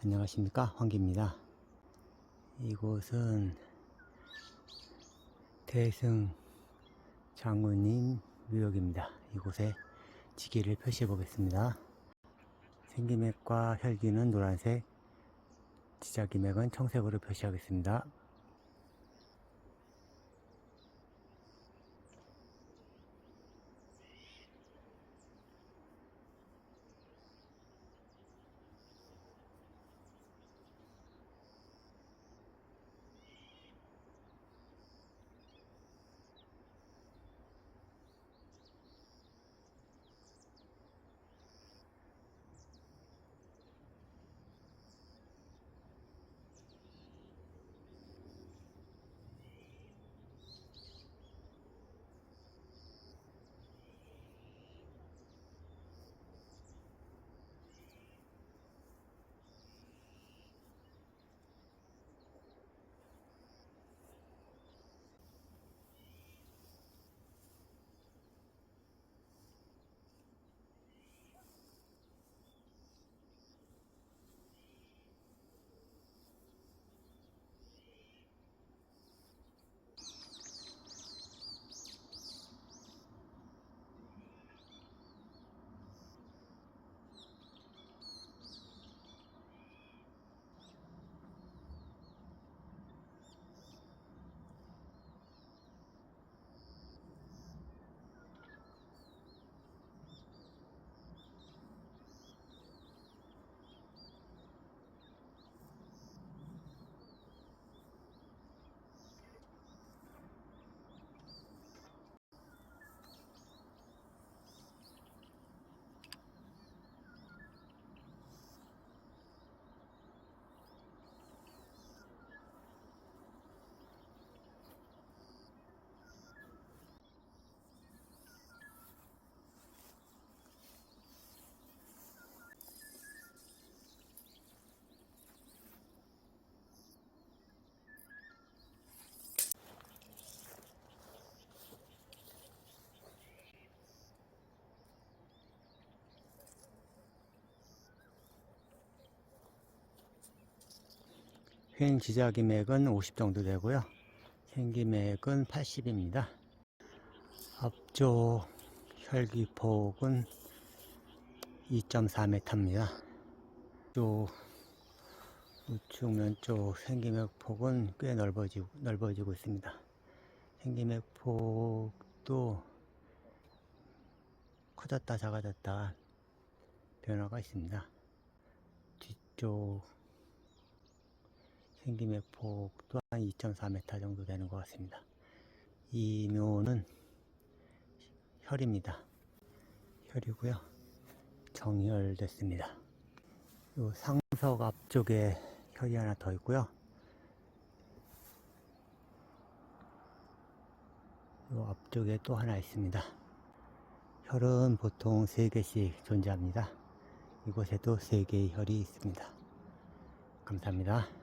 안녕하십니까? 황기입니다. 이곳은 대승 장군님 묘역입니다. 이곳에 지기를 표시해 보겠습니다. 생기맥과 혈기는 노란색 지자기맥은 청색으로 표시하겠습니다 횡 지자기맥은 50 정도 되고요 생기맥은 80입니다 앞쪽 혈기폭은 2.4m입니다 또 우측 면쪽 생기맥 폭은 꽤 넓어지고, 넓어지고 있습니다. 생기맥 폭도 커졌다 작아졌다 변화가 있습니다. 뒤쪽 생기맥 폭도 한 2.4m 정도 되는 것 같습니다. 이 묘는 혈입니다. 혈이고요. 정혈됐습니다. 요 상석 앞쪽에 혈이 하나 더 있고요. 요 앞쪽에 또 하나 있습니다. 혈은 보통 3개씩 존재합니다. 이곳에도 3개의 혈이 있습니다. 감사합니다.